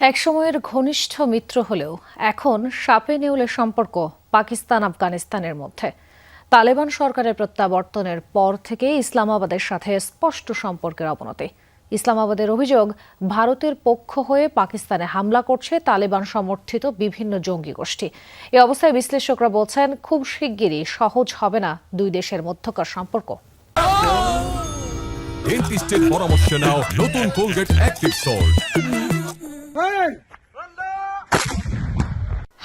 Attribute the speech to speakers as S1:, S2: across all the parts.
S1: একসময়ের ঘনিষ্ঠ মিত্র হলেও এখন সাপে নেউলে সম্পর্ক পাকিস্তান, আফগানিস্তানের মধ্যে। তালেবান সরকারের প্রত্যাবর্তনের পর থেকে ইসলামাবাদের সাথে স্পষ্ট সম্পর্কের অবনতি। ইসলামাবাদের অভিযোগ, ভারতের পক্ষ হয়ে পাকিস্তানে হামলা করছে তালেবান সমর্থিত বিভিন্ন জঙ্গি গোষ্ঠী। এ অবস্থায় বিশ্লেষকরা বলছেন, খুব শিগগিরই সহজ হবে না দুই দেশের মধ্যকার সম্পর্ক।
S2: পরামর্শ নাও নতুন কোলগেট অ্যাক্টিভ সল্ট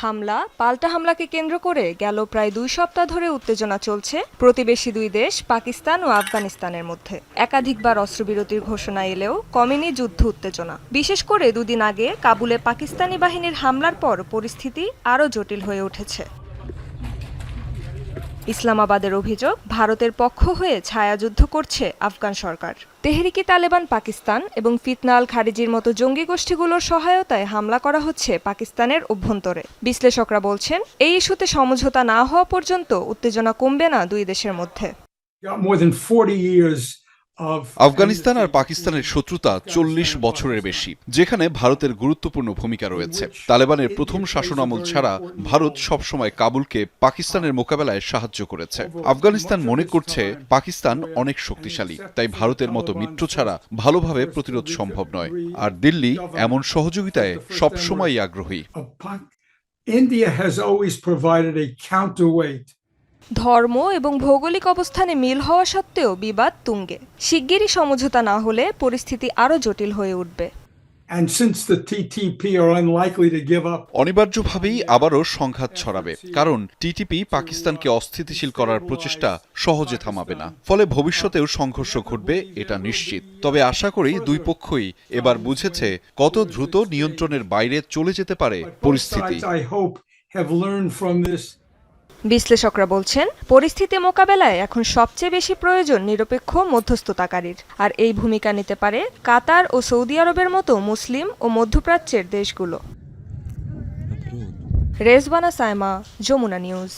S3: হামলা, পাল্টা হামলাকে কেন্দ্র করে গেল প্রায় দুই সপ্তাহ ধরে উত্তেজনা চলছে প্রতিবেশী দুই দেশ, পাকিস্তান ও আফগানিস্তানের মধ্যে। একাধিকবার অস্ত্রবিরতির ঘোষণা এলেও কমেনি যুদ্ধ উত্তেজনা। বিশেষ করে দুদিন আগে কাবুলে পাকিস্তানি বাহিনীর হামলার পর পরিস্থিতি আরও জটিল হয়ে উঠেছে। ইসলামাবাদের অভিযোগ, ভারতের পক্ষ হয়ে ছায়াযুদ্ধ করছে আফগান সরকার। তেহরিকি তালেবান পাকিস্তান এবং ফিতনাল খারিজির মতো জঙ্গি গোষ্ঠীগুলোর সহায়তায় হামলা করা হচ্ছে পাকিস্তানের অভ্যন্তরে। বিশ্লেষকরা বলছেন, এই ইস্যুতে সমঝোতা না হওয়া পর্যন্ত উত্তেজনা কমবে না দুই দেশের মধ্যে।
S4: More than 40 years
S5: আফগানিস্তান আর পাকিস্তানের শত্রুতা চল্লিশ বছরের বেশি যেখানে ভারতের গুরুত্বপূর্ণ ভূমিকা রয়েছে। তালেবানের প্রথম শাসনামল ছাড়া ভারত সবসময় কাবুলকে পাকিস্তানের মোকাবেলায় সাহায্য করেছে। আফগানিস্তান মনে করছে পাকিস্তান অনেক শক্তিশালী তাই ভারতের মতো মিত্র ছাড়া ভালোভাবে প্রতিরোধ সম্ভব নয়। আর দিল্লি এমন সহযোগিতায় সবসময়ই আগ্রহী.
S4: India has always provided a counterweight
S3: ধর্ম এবং ভৌগোলিক অবস্থানে মিল হওয়া সত্ত্বেও বিবাদ তুঙ্গে। শিগগিরই সমঝোতা না হলে পরিস্থিতি আরও জটিল হয়ে উঠবে।
S5: অনিবার্যভাবেই আবারও সংঘাত ছড়াবে কারণ টিটিপি পাকিস্তানকে অস্থিতিশীল করার প্রচেষ্টা সহজে থামাবে না। ফলে ভবিষ্যতেও সংঘর্ষ ঘটবে এটা নিশ্চিত। তবে আশা করি দুই পক্ষই এবার বুঝেছে কত দ্রুত নিয়ন্ত্রণের বাইরে চলে যেতে পারে পরিস্থিতি।
S3: বিশ্লেষকরা বলছেন পরিস্থিতি মোকাবেলায় এখন সবচেয়ে বেশি প্রয়োজন নিরপেক্ষ মধ্যস্থতাকারীর। আর এই ভূমিকা নিতে পারে কাতার ও সৌদি আরবের মতো মুসলিম ও মধ্যপ্রাচ্যের দেশগুলো। রেজবানা সায়মা যমুনা নিউজ।